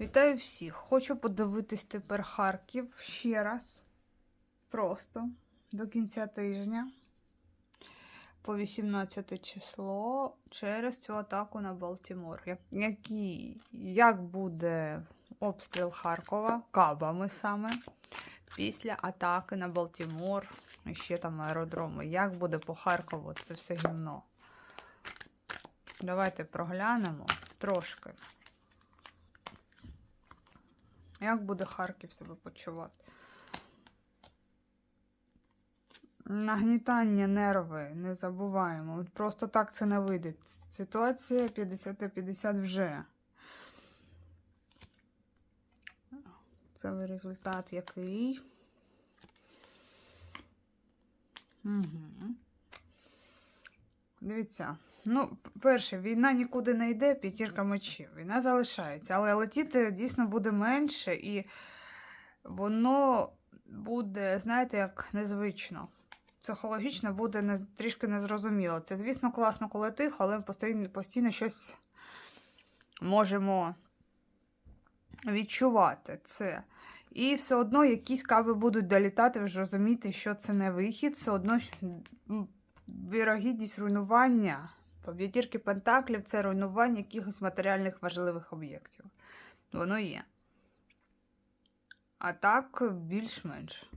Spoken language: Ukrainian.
Вітаю всіх! Хочу подивитись тепер Харків ще раз. Просто до кінця тижня. По 18 число через цю атаку на Балтімор. Як, які, як буде обстріл Харкова кабами саме після атаки на Балтімор, і ще там аеродроми. Як буде по Харкову це все гімно? Давайте проглянемо трошки. Як буде Харків себе почувати? Нагнітання нерви, не забуваємо. От Просто так це не вийде. Ситуація 50 на 50 вже. Це результат який. Угу. Дивіться, ну, перше, війна нікуди не йде, п'ятірка мечів. Війна залишається, але летіти дійсно буде менше, і воно буде, знаєте, як незвично. Психологічно буде не, трішки незрозуміло. Це, звісно, класно, коли тихо, але постійно, постійно щось можемо відчувати це. І все одно якісь кави будуть долітати, ви ж розумієте, що це не вихід, все одно вірогідність руйнування. По п'ятірки пентаклів це руйнування якихось матеріальних важливих об'єктів. Воно є. А так, більш-менш.